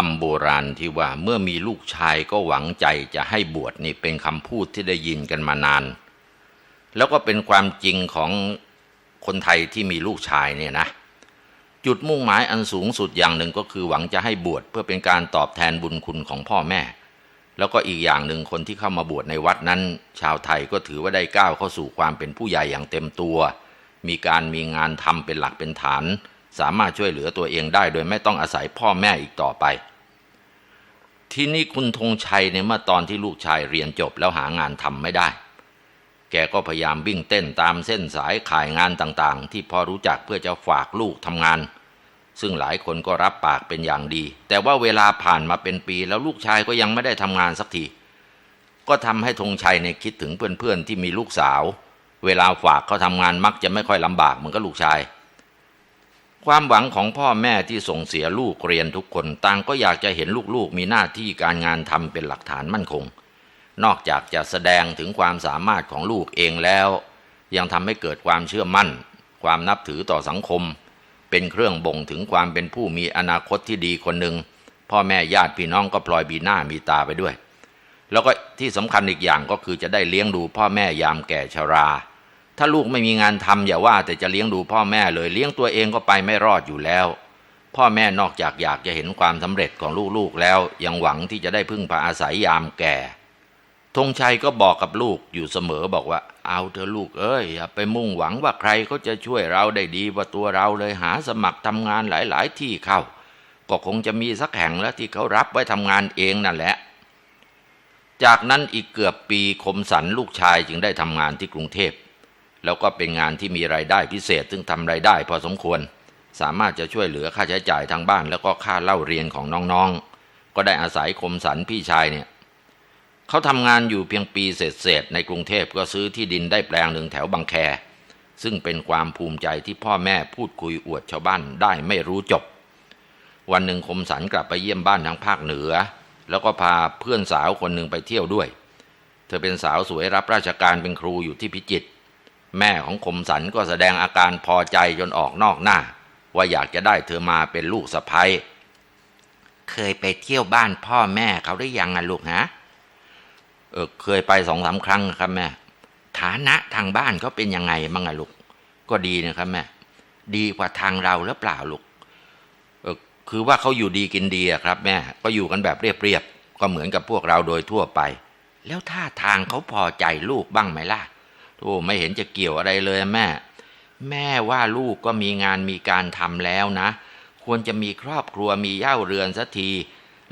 คำโบราณที่ว่าเมื่อมีลูกชายก็หวังใจจะให้บวชนี่เป็นคำพูดที่ได้ยินกันมานาน แล้วก็เป็นความจริงของคนไทยที่มีลูกชายเนี่ยนะ จุดมุ่งหมายอันสูงสุดอย่างหนึ่งก็คือหวังจะให้บวชเพื่อเป็นการตอบแทนบุญคุณของพ่อแม่ แล้วก็อีกอย่างหนึ่งคนที่เข้ามาบวชในวัดนั้น ชาวไทยก็ถือว่าได้ก้าวเข้าสู่ความเป็นผู้ใหญ่อย่างเต็มตัว มีการมีงานทำเป็นหลักเป็นฐานสามารถช่วยเหลือตัวเองได้โดยไม่ต้องอาศัยพ่อแม่อีกต่อไป ที่นี่คุณธงชัยเนี่ยเมื่อตอนที่ลูกชายเรียนจบแล้วหางานทำไม่ได้ แกก็พยายามวิ่งเต้นตามเส้นสายขายงานต่างๆ ที่พอรู้จักเพื่อจะฝากลูกทำงาน ซึ่งหลายคนก็รับปากเป็นอย่างดี แต่ว่าเวลาผ่านมาเป็นปีแล้วลูกชายก็ยังไม่ได้ทำงานสักที ก็ทำให้ธงชัยเนี่ยคิดถึงเพื่อนๆที่มีลูกสาว เวลาฝากเขาทำงานมักจะไม่ค่อยลำบากเหมือนกับลูกชาย ความหวังของพ่อแม่ที่ส่งเสียลูกเรียนทุกคนต่างก็อยากจะเห็นลูกๆมีหน้าที่การงานทำเป็นหลักฐานมั่นคง นอกจากจะแสดงถึงความสามารถของลูกเองแล้ว ยังทำให้เกิดความเชื่อมั่น ความนับถือต่อสังคม เป็นเครื่องบ่งถึงความเป็นผู้มีอนาคตที่ดีคนหนึ่งพ่อแม่ญาติพี่น้องก็พลอยบีหน้ามีตาไปด้วย แล้วก็ที่สำคัญอีกอย่างก็คือจะได้เลี้ยงดูพ่อแม่ยามแก่ชรา ถ้าลูกไม่มีงานทำอย่าว่า แต่จะเลี้ยงดูพ่อแม่เลยเลี้ยงตัวเองก็ไปไม่รอดอยู่แล้ว พ่อแม่นอกจากอยากจะเห็นความสำเร็จของลูกๆแล้ว ยังหวังที่จะได้พึ่งพาอาศัยยามแก่ธงชัยก็บอกกับลูกอยู่เสมอบอกว่า เอาเถอะลูกเอ้ยอย่าไปมุ่งหวังว่าใครเขาจะช่วยเราได้ดีกว่าตัวเราเลยหาสมัครทำงานหลาย ๆ ที่เข้า ก็คงจะมีสักแห่งแล้วที่เขารับไว้ทำงานเองนั่นแหละจากนั้นอีกเกือบปีคมสันลูกชายจึงได้ทำงานที่กรุงเทพ แล้วก็เป็นงานที่มีรายได้พิเศษ ซึ่งทำรายได้พอสมควร สามารถจะช่วยเหลือค่าใช้จ่ายทางบ้าน แล้วก็ค่าเล่าเรียนของน้องๆ ก็ได้อาศัยคมสันพี่ชายเนี่ยเขาทำงานอยู่เพียงปีเศษๆในกรุงเทพก็ซื้อที่ดินได้แปลงหนึ่งแถวบางแค ซึ่งเป็นความภูมิใจที่พ่อแม่พูดคุยอวดชาวบ้านได้ไม่รู้จบ วันหนึ่งคมสันกลับไปเยี่ยมบ้านทางภาคเหนือ แล้วก็พาเพื่อนสาวคนหนึ่งไปเที่ยวด้วย เธอเป็นสาวสวยรับราชการเป็นครูอยู่ที่พิจิตร แม่ของคมสันก็แสดงอาการพอใจจนออกนอกหน้า ว่าอยากจะได้เธอมาเป็นลูกสะใภ้เคยไปเที่ยวบ้านพ่อแม่เขาได้ยังอะลูกฮะเออเคยไปสองสาครั้งครับแม่ ฐานะทางบ้านเขาเป็นยังไงบ้างอะลูก ก็ดีนะครับแม่ ดีกว่าทางเราหรือเปล่าลูกเออคือว่าเขาอยู่ดีกินดีอะครับ แม่ ก็อยู่กันแบบเรียบๆก็เหมือนกับพวกเราโดยทั่วไป แล้วท่าทางเขาพอใจลูกบ้างไหมล่ะ โอ้ไม่เห็นจะเกี่ยวอะไรเลยแม่ แม่ว่าลูกก็มีงานมีการทำแล้วนะ ควรจะมีครอบครัวมีเย่าเรือนสักที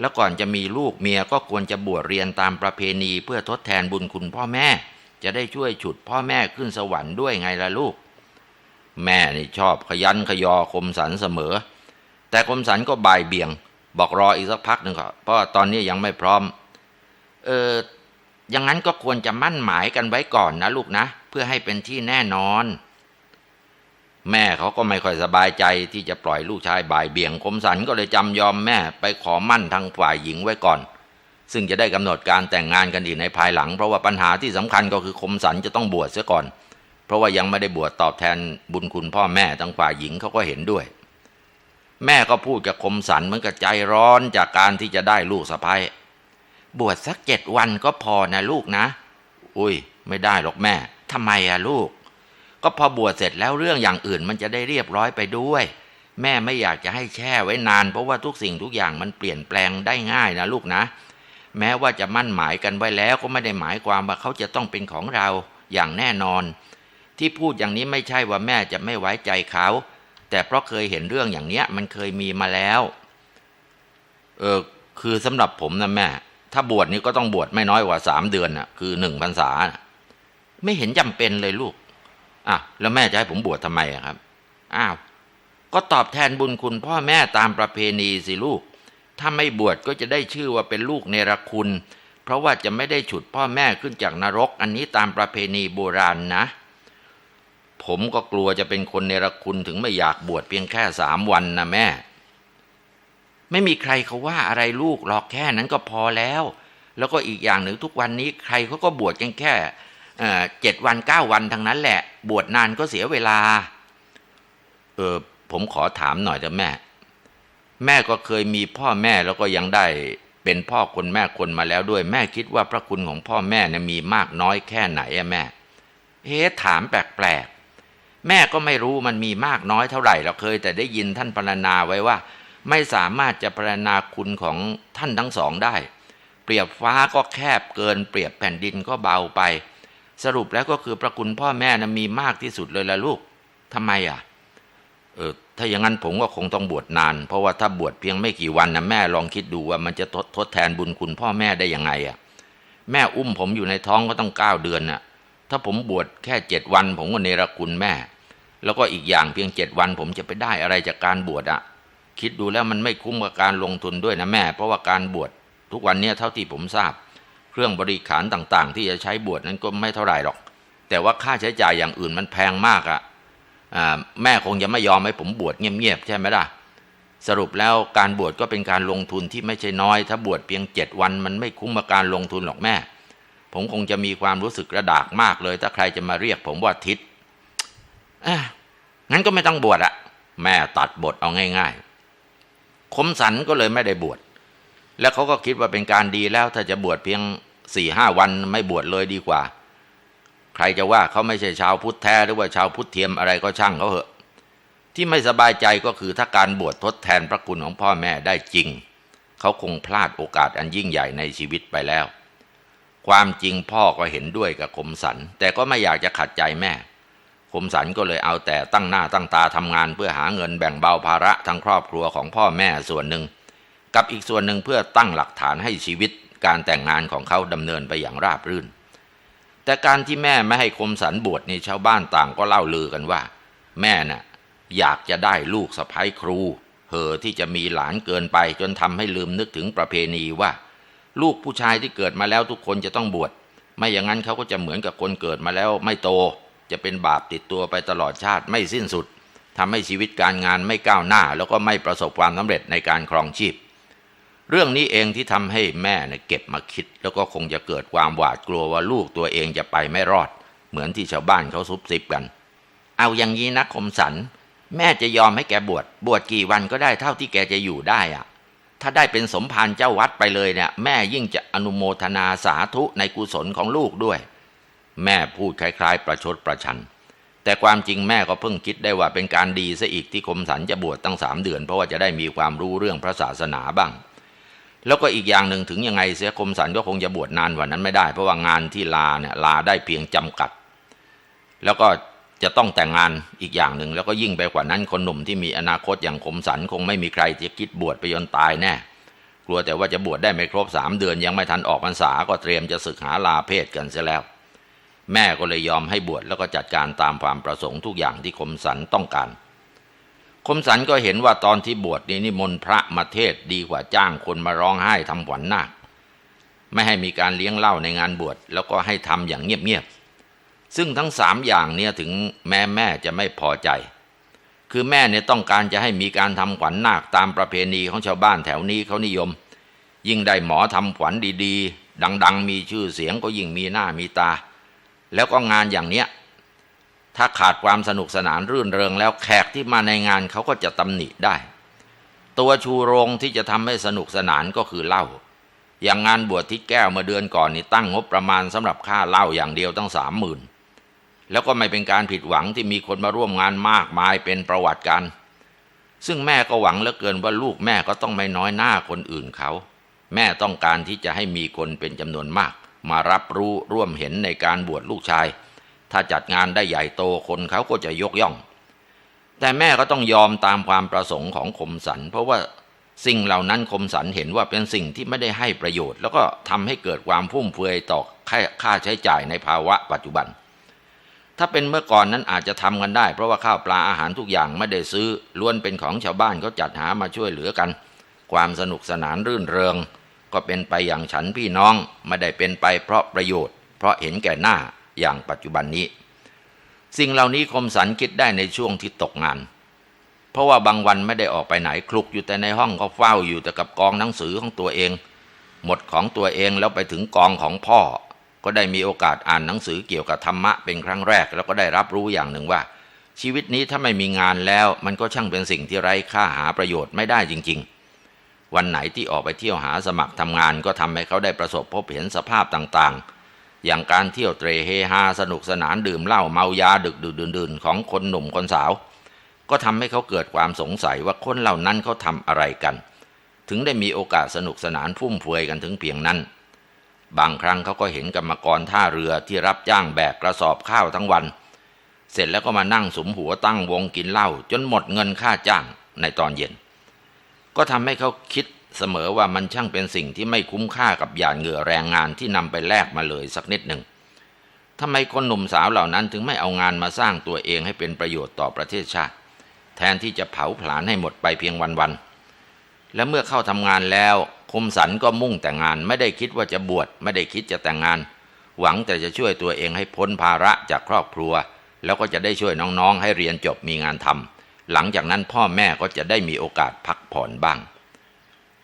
แล้วก่อนจะมีลูกเมียก็ควรจะบวชเรียนตามประเพณีเพื่อทดแทนบุญคุณพ่อแม่ จะได้ช่วยฉุดพ่อแม่ขึ้นสวรรค์ด้วยไงล่ะลูก แม่นี่ชอบขยันขยอคมสันเสมอ แต่คมสันก็บ่ายเบี่ยง บอกรออีกสักพักหนึ่งก่อนเพราะตอนนี้ยังไม่พร้อม เออ อย่างนั้นก็ควรจะมั่นหมายกันไว้ก่อนนะลูกนะ เพื่อให้เป็นที่แน่นอน แม่เขาก็ไม่ค่อยสบายใจที่จะปล่อยลูกชายบ่ายเบี่ยงคมสันก็เลยจำยอมแม่ไปขอมั่นทางฝ่ายหญิงไว้ก่อน ซึ่งจะได้กำหนดการแต่งงานกันอีกในภายหลัง เพราะว่าปัญหาที่สำคัญก็คือคมสันจะต้องบวชเสียก่อน เพราะว่ายังไม่ได้บวชตอบแทนบุญคุณพ่อแม่ทางฝ่ายหญิงเขาก็เห็นด้วย แม่ก็พูดกับคมสันเหมือนกับใจร้อนจากการที่จะได้ลูกสะใภ้ บวชสักเจ็ดวันก็พอนะลูกนะ อุ้ย ไม่ได้หรอกแม่ทำไมอะลูก ก็พอบวชเสร็จแล้วเรื่องอย่างอื่นมันจะได้เรียบร้อยไปด้วย แม่ไม่อยากจะให้แช่ไว้นาน เพราะว่าทุกสิ่งทุกอย่างมันเปลี่ยนแปลงได้ง่ายนะลูกนะ แม้ว่าจะมั่นหมายกันไว้แล้วก็ไม่ได้หมายความว่าเขาจะต้องเป็นของเราอย่างแน่นอน ที่พูดอย่างนี้ไม่ใช่ว่าแม่จะไม่ไว้ใจเขา แต่เพราะเคยเห็นเรื่องอย่างเนี้ย มันเคยมีมาแล้ว เออคือสำหรับผมนะแม่ ถ้าบวชนี่ก็ต้องบวชไม่น้อยกว่าสามเดือนน่ะคือหนึ่งพรรษา ไม่เห็นจำเป็นเลยลูกอะแล้วแม่จะให้ผมบวชทำไมครับอ้าวก็ตอบแทนบุญคุณพ่อแม่ตามประเพณีสิลูก ถ้าไม่บวชก็จะได้ชื่อว่าเป็นลูกเนรคุณ เพราะว่าจะไม่ได้ฉุดพ่อแม่ขึ้นจากนรก อันนี้ตามประเพณีโบราณนะ ผมก็กลัวจะเป็นคนเนรคุณถึงไม่อยากบวชเพียงแค่สามวันนะแม่ ไม่มีใครเขาว่าอะไรลูกหรอกแค่นั้นก็พอแล้ว แล้วก็อีกอย่างหนึ่งทุกวันนี้ใครเขาก็บวชกันแค่เจ็ดวันเก้าวันทั้งนั้นแหละ บวชนานก็เสียเวลา เออผมขอถามหน่อยเถอะแม่ แม่ก็เคยมีพ่อแม่แล้วก็ยังได้เป็นพ่อคนแม่คนมาแล้วด้วย แม่คิดว่าพระคุณของพ่อแม่เนี่ยมีมากน้อยแค่ไหนอะแม่เฮ้ถามแปลกๆแม่ก็ไม่รู้มันมีมากน้อยเท่าไหร่เราเคยแต่ได้ยินท่านพรรณนาไว้ว่า ไม่สามารถจะพรรณนาคุณของท่านทั้งสองได้ เปรียบฟ้าก็แคบเกิน เปรียบแผ่นดินก็เบาไป สรุปแล้วก็คือพระคุณพ่อแม่นะมีมากที่สุดเลยละลูกทำไมอะเออถ้าอย่างนั้นผมก็คงต้องบวชนาน เพราะว่าถ้าบวชเพียงไม่กี่วันนะแม่ลองคิดดูว่ามันจะทดทดแทนบุญคุณพ่อแม่ได้ยังไงอะแม่อุ้มผมอยู่ในท้องก็ต้องเก้าเดือนน่ะ ถ้าผมบวชแค่เจ็ดวัน ผมก็เนรคุณแม่ แล้วก็อีกอย่างเพียงเจ็ดวันผมจะไปได้อะไรจากการบวชอะ คิดดูแล้วมันไม่คุ้มกับการลงทุนด้วยนะแม่ เพราะว่าการบวชทุกวันนี้เท่าที่ผมทราบ เครื่องบริขารต่างๆ ที่จะใช้บวชนั้นก็ไม่เท่าไหร่หรอก แต่ว่าค่าใช้จ่ายอย่างอื่นมันแพงมากอะอ่าแม่คงจะไม่ยอมให้ผมบวชเงียบๆใช่ไหมล่ะสรุปแล้วการบวชก็เป็นการลงทุนที่ไม่ใช่น้อย ถ้าบวชเพียงเจ็ดวันมันไม่คุ้มกับการลงทุนหรอกแม่ ผมคงจะมีความรู้สึกกระดากมากเลย ถ้าใครจะมาเรียกผมว่าทิศงั้นก็ไม่ต้องบวชอะแม่ตัดบทเอาง่าย ๆ คมสันก็เลยไม่ได้บวชแล้วเขาก็คิดว่าเป็นการดีแล้วถ้าจะบวชเพียงสี่ห้าวันไม่บวชเลยดีกว่า ใครจะว่าเขาไม่ใช่ชาวพุทธแท้หรือว่าชาวพุทธเทียมอะไรก็ช่างเขาเหอะ ที่ไม่สบายใจก็คือถ้าการบวชทดแทนพระคุณของพ่อแม่ได้จริง เขาคงพลาดโอกาสอันยิ่งใหญ่ในชีวิตไปแล้ว ความจริงพ่อก็เห็นด้วยกับคมสัน แต่ก็ไม่อยากจะขัดใจแม่ มสันก็เลยเอาแต่ตั้งหน้าตั้งตาทำงานเพื่อหาเงินแบ่งเบาภาระทั้งครอบครัวของพ่อแม่ส่วนหนึ่ง กับอีกส่วนหนึ่งเพื่อตั้งหลักฐานให้ชีวิตการแต่งงานของเขาดำเนินไปอย่างราบรื่น แต่การที่แม่ไม่ให้คมสันบวชนี่ชาวบ้านต่างก็เล่าลือกันว่า แม่น่ะอยากจะได้ลูกสะใภ้ครูเหอที่จะมีหลานเกินไปจนทำให้ลืมนึกถึงประเพณีว่า ลูกผู้ชายที่เกิดมาแล้วทุกคนจะต้องบวชไม่อย่างนั้นเขาก็จะเหมือนกับคนเกิดมาแล้วไม่โต จะเป็นบาปติดตัวไปตลอดชาติไม่สิ้นสุดทำให้ชีวิตการงานไม่ก้าวหน้า แล้วก็ไม่ประสบความสำเร็จในการครองชีพ เรื่องนี้เองที่ทำให้แม่เนี่ยเก็บมาคิด แล้วก็คงจะเกิดความหวาดกลัวว่าลูกตัวเองจะไปไม่รอด เหมือนที่ชาวบ้านเขาซุบซิบกัน เอาอย่างนี้นะคมสัน แม่จะยอมให้แกบวชบวชกี่วันก็ได้เท่าที่แกจะอยู่ได้อะถ้าได้เป็นสมภารเจ้าวัดไปเลยเนี่ยแม่ยิ่งจะอนุโมทนาสาธุในกุศลของลูกด้วย แม่พูดคล้ายๆ ประชดประชัน แต่ความจริงแม่ก็เพิ่งคิดได้ว่าเป็นการดีซะอีกที่คมสันจะบวชตั้งสามเดือน เพราะว่าจะได้มีความรู้เรื่องพระศาสนาบ้าง แล้วก็อีกอย่างหนึ่งถึงยังไงเสียคมสันก็คงจะบวชนานกว่านั้นไม่ได้ เพราะว่างานที่ลาเนี่ยลาได้เพียงจำกัด แล้วก็จะต้องแต่งงานอีกอย่างหนึ่ง แล้วก็ยิ่งไปกว่านั้นคนหนุ่มที่มีอนาคตอย่างคมสันคงไม่มีใครจะคิดบวชไปจนตายแน่กลัวแต่ว่าจะบวชได้ไม่ครบสามเดือนยังไม่ทันออกพรรษาก็เตรียมจะศึกหาลาเพศกันเสียแล้ว แม่ก็เลยยอมให้บวชแล้วก็จัดการตามความประสงค์ทุกอย่างที่คมสันต้องการ คมสันก็เห็นว่าตอนที่บวชนี่นิมนต์พระมาเทศดีกว่าจ้างคนมาร้องไห้ทำขวัญนาคไม่ให้มีการเลี้ยงเหล้าในงานบวชแล้วก็ให้ทำอย่างเงียบๆซึ่งทั้งสามอย่างเนี่ยถึงแม่แม่จะไม่พอใจ คือแม่เนี่ยต้องการจะให้มีการทำขวัญนาคตามประเพณีของชาวบ้านแถวนี้เขานิยม ยิ่งได้หมอทำขวัญดีๆ ดัง ๆ มีชื่อเสียงก็ยิ่งมีหน้ามีตา แล้วก็งานอย่างเนี้ยถ้าขาดความสนุกสนานรื่นเริงแล้วแขกที่มาในงานเขาก็จะตำหนิได้ ตัวชูโรงที่จะทำให้สนุกสนานก็คือเหล้าอย่างงานบวชที่แก้วเมื่อเดือนก่อนนี่ตั้งงบประมาณสำหรับค่าเหล้าอย่างเดียวตั้งสามหมื่นแล้วก็ไม่เป็นการผิดหวังที่มีคนมาร่วมงานมากมายเป็นประวัติการซึ่งแม่ก็หวังเหลือเกินว่าลูกแม่ก็ต้องไม่น้อยหน้าคนอื่นเขา แม่ต้องการที่จะให้มีคนเป็นจำนวนมาก มารับรู้ร่วมเห็นในการบวชลูกชาย ถ้าจัดงานได้ใหญ่โตคนเขาก็จะยกย่อง แต่แม่ก็ต้องยอมตามความประสงค์ของคมสัน เพราะว่าสิ่งเหล่านั้นคมสันเห็นว่าเป็นสิ่งที่ไม่ได้ให้ประโยชน์ แล้วก็ทำให้เกิดความฟุ่มเฟือยต่อค่าใช้จ่ายในภาวะปัจจุบัน ถ้าเป็นเมื่อก่อนนั้นอาจจะทำกันได้ เพราะว่าข้าวปลาอาหารทุกอย่างไม่ได้ซื้อล้วนเป็นของชาวบ้านเขาจัดหามาช่วยเหลือกัน ความสนุกสนานรื่นเริง ก็เป็นไปอย่างฉันพี่น้องไม่ได้เป็นไปเพราะประโยชน์ เพราะเห็นแก่หน้าอย่างปัจจุบันนี้ สิ่งเหล่านี้คมสันคิดได้ในช่วงที่ตกงาน เพราะว่าบางวันไม่ได้ออกไปไหนคลุกอยู่แต่ในห้องก็เฝ้าอยู่แต่กับกองหนังสือของตัวเอง หมดของตัวเองแล้วไปถึงกองของพ่อ ก็ได้มีโอกาสอ่านหนังสือเกี่ยวกับธรรมะเป็นครั้งแรก แล้วก็ได้รับรู้อย่างหนึ่งว่า ชีวิตนี้ถ้าไม่มีงานแล้ว มันก็ช่างเป็นสิ่งที่ไร้ค่าหาประโยชน์ไม่ได้จริง ๆ วันไหนที่ออกไปเที่ยวหาสมัครทำงานก็ทำให้เขาได้ประสบพบเห็นสภาพต่างๆ อย่างการเที่ยวเตรเฮฮาสนุกสนานดื่มเหล้าเมายาดึกดื่นๆของคนหนุ่มคนสาว ก็ทำให้เขาเกิดความสงสัยว่าคนเหล่านั้นเขาทำอะไรกัน ถึงได้มีโอกาสสนุกสนานฟุ่มเฟือยกันถึงเพียงนั้น บางครั้งเขาก็เห็นกรรมกรท่าเรือที่รับจ้างแบกกระสอบข้าวทั้งวัน เสร็จแล้วก็มานั่งสมหัวตั้งวงกินเหล้าจนหมดเงินค่าจ้างในตอนเย็น ก็ทำให้เขาคิดเสมอว่ามันช่างเป็นสิ่งที่ไม่คุ้มค่ากับหยาดเหงื่อแรงงานที่นำไปแลกมาเลยสักนิดหนึ่งทำไมคนหนุ่มสาวเหล่านั้นถึงไม่เอางานมาสร้างตัวเองให้เป็นประโยชน์ต่อประเทศชาติ แทนที่จะเผาผลาญให้หมดไปเพียงวันๆและเมื่อเข้าทำงานแล้วคมสันก็มุ่งแต่งงานไม่ได้คิดว่าจะบวชไม่ได้คิดจะแต่งงาน หวังแต่จะช่วยตัวเองให้พ้นภาระจากครอบครัว แล้วก็จะได้ช่วยน้องๆให้เรียนจบมีงานทำ หลังจากนั้นพ่อแม่ก็จะได้มีโอกาสพักผ่อนบ้าง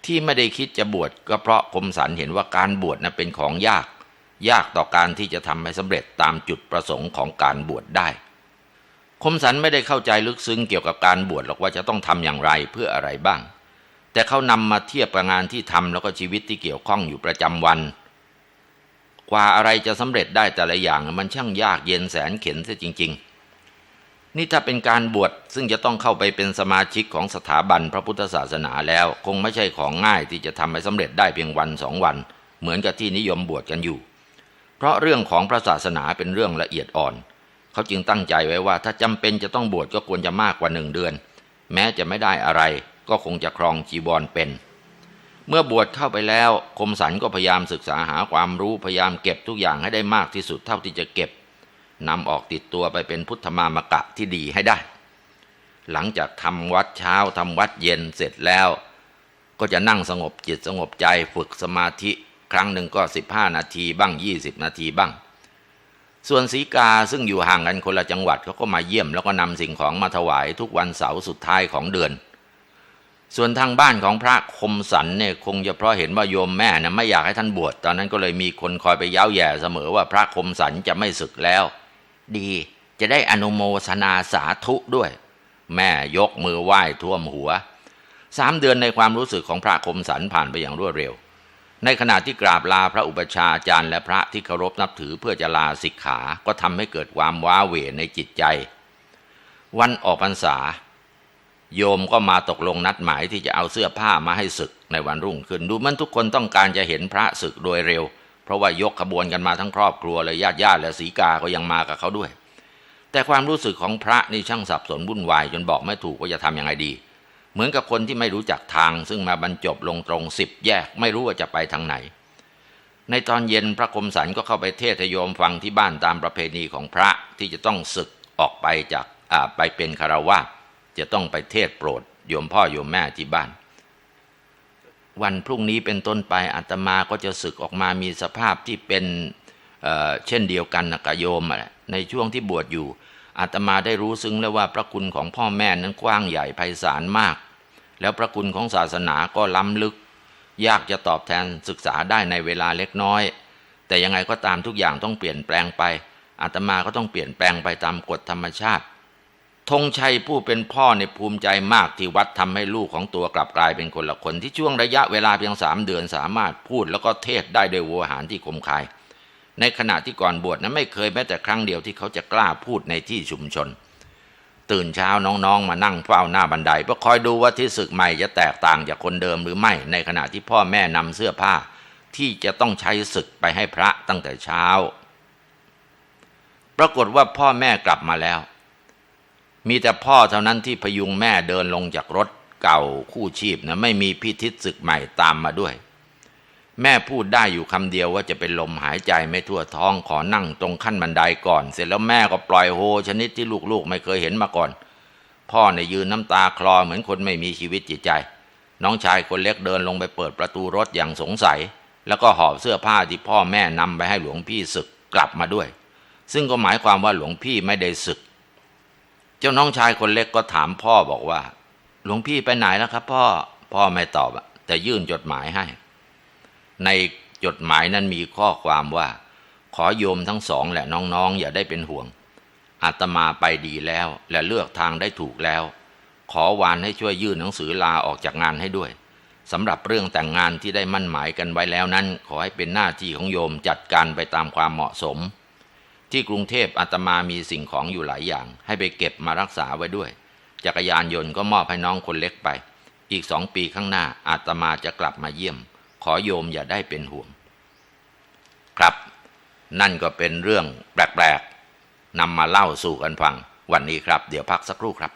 ที่ไม่ได้คิดจะบวชก็เพราะคมสันเห็นว่าการบวชนะเป็นของยาก ยากต่อการที่จะทำให้สำเร็จตามจุดประสงค์ของการบวชได้ คมสันไม่ได้เข้าใจลึกซึ้งเกี่ยวกับการบวชหรอกว่าจะต้องทำอย่างไรเพื่ออะไรบ้าง แต่เขานำมาเทียบกับงานที่ทำแล้วก็ชีวิตที่เกี่ยวข้องอยู่ประจำวันกว่าอะไรจะสำเร็จได้แต่ละอย่างมันช่างยากเย็นแสนเข็นเสียจริง ๆ นี่ถ้าเป็นการบวชซึ่งจะต้องเข้าไปเป็นสมาชิกของสถาบันพระพุทธศาสนาแล้ว คงไม่ใช่ของง่ายที่จะทำให้สำเร็จได้เพียงวันสองวัน เหมือนกับที่นิยมบวชกันอยู่ เพราะเรื่องของพระศาสนาเป็นเรื่องละเอียดอ่อน เขาจึงตั้งใจไว้ว่าถ้าจำเป็นจะต้องบวชก็ควรจะมากกว่าหนึ่งเดือน แม้จะไม่ได้อะไรก็คงจะครองจีวรเป็น เมื่อบวชเข้าไปแล้วคมสันก็พยายามศึกษาหาความรู้พยายามเก็บทุกอย่างให้ได้มากที่สุดเท่าที่จะเก็บ นำออกติดตัวไปเป็นพุทธมามกะที่ดีให้ได้ หลังจากทำวัดเช้าทำวัดเย็นเสร็จแล้ว ก็จะนั่งสงบจิตสงบใจฝึกสมาธิครั้งหนึ่งก็ 15 นาทีบ้าง 20 นาทีบ้าง ส่วนสีกาซึ่งอยู่ห่างกันคนละจังหวัดเขาก็มาเยี่ยมแล้วก็นำสิ่งของมาถวายทุกวันเสาร์สุดท้ายของเดือน ส่วนทางบ้านของพระคมสันเนี่ยคงจะเพราะเห็นว่าโยมแม่นะไม่อยากให้ท่านบวชตอนนั้นก็เลยมีคนคอยไปเย้าแย่เสมอว่าพระคมสันจะไม่ศึกแล้ว ดี จะได้อนุโมทนาสาธุด้วย แม่ยกมือไหว้ท่วมหัวสามเดือนในความรู้สึกของพระคมสันผ่านไปอย่างรวดเร็ว ในขณะที่กราบลาพระอุปชาจารย์และพระที่เคารพนับถือเพื่อจะลาสิกขา ก็ทำให้เกิดความว้าเหวในจิตใจ วันออกพรรษา โยมก็มาตกลงนัดหมายที่จะเอาเสื้อผ้ามาให้ศึกในวันรุ่งขึ้น ดูเหมันทุกคนต้องการจะเห็นพระศึกโดยเร็ว เพราะว่ายกขบวนกันมาทั้งครอบครัวเลยญาติญาติและสีกาก็ยังมากับเขาด้วย แต่ความรู้สึกของพระนี่ช่างสับสนวุ่นวายจนบอกไม่ถูกว่าจะทำยังไงดี เหมือนกับคนที่ไม่รู้จักทาง ซึ่งมาบรรจบลงตรงสิบแยกไม่รู้ว่าจะไปทางไหน ในตอนเย็นพระคมสันก็เข้าไปเทศโยมฟังที่บ้านตามประเพณีของพระที่จะต้องศึกออกไปจากไปเป็นคารวาจะต้องไปเทศโปรดโยมพ่อโยมแม่ที่บ้าน วันพรุ่งนี้เป็นต้นไปอาตมาก็จะศึกออกมามีสภาพที่เป็นเเช่นเดียวกันนะกโยมในช่วงที่บวชอยู่อาตมาได้รู้ซึ้งแล้วว่าพระคุณของพ่อแม่นั้นกว้างใหญ่ไพศาลมาก แล้วพระคุณของศาสนาก็ล้ำลึก ยากจะตอบแทนศึกษาได้ในเวลาเล็กน้อย แต่ยังไงก็ตามทุกอย่างต้องเปลี่ยนแปลงไปอาตมาก็ต้องเปลี่ยนแปลงไปตามกฎธรรมชาติ ธงชัยผู้เป็นพ่อในภูมิใจมากที่วัดทำให้ลูกของตัวกลับกลายเป็นคนละคน ที่ช่วงระยะเวลาเพียงสามเดือนสามารถพูดแล้วก็เทศได้โดยวัวหารที่คมคาย ในขณะที่ก่อนบวชนั้นไม่เคยแม้แต่ครั้งเดียวที่เขาจะกล้าพูดในที่ชุมชน ตื่นเช้าน้องๆ มานั่งเฝ้าหน้าบันไดเพื่อคอยดูว่าที่ศึกใหม่จะแตกต่างจากคนเดิมหรือไม่ในขณะที่พ่อแม่นำเสื้อผ้า ที่จะต้องใช้ศึกไปให้พระตั้งแต่เช้า ปรากฏว่าพ่อแม่กลับมาแล้ว มีแต่พ่อเท่านั้นที่พยุงแม่เดินลงจากรถเก่าคู่ชีพนะไม่มีพิทิศศึกใหม่ตามมาด้วย แม่พูดได้อยู่คำเดียวว่าจะเป็นลมหายใจไม่ทั่วท้องขอนั่งตรงขั้นบันไดก่อน เสร็จแล้วแม่ก็ปล่อยโฮชนิดที่ลูกๆ ไม่เคยเห็นมาก่อน พ่อเนี่ยยืนน้ำตาคลอเหมือนคนไม่มีชีวิตจิตใจ น้องชายคนเล็กเดินลงไปเปิดประตูรถอย่างสงสัย แล้วก็หอบเสื้อผ้าที่พ่อแม่นำไปให้หลวงพี่ศึกกลับมาด้วย ซึ่งก็หมายความว่าหลวงพี่ไม่ได้ศึก เจ้าน้องชายคนเล็กก็ถามพ่อบอกว่า หลวงพี่ไปไหนแล้วครับ พ่อพ่อไม่ตอบแต่ยื่นจดหมายให้ ในจดหมายนั้นมีข้อความว่า ขอโยมทั้งสองและน้องๆ อย่าได้เป็นห่วงอาตมาไปดีแล้ว และเลือกทางได้ถูกแล้ว ขอวานให้ช่วยยื่นหนังสือลาออกจากงานให้ด้วยสำหรับเรื่องแต่งงานที่ได้มั่นหมายกันไว้แล้วนั้น ขอให้เป็นหน้าที่ของโยมจัดการไปตามความเหมาะสม ที่กรุงเทพอาตมามีสิ่งของอยู่หลายอย่าง ให้ไปเก็บมารักษาไว้ด้วย จักรยานยนต์ก็มอบให้น้องคนเล็กไป อีกสองปีข้างหน้าอาตมาจะกลับมาเยี่ยม ขอโยมอย่าได้เป็นห่วง ครับ นั่นก็เป็นเรื่องแปลกๆนำมาเล่าสู่กันฟัง วันนี้ครับ เดี๋ยวพักสักครู่ครับ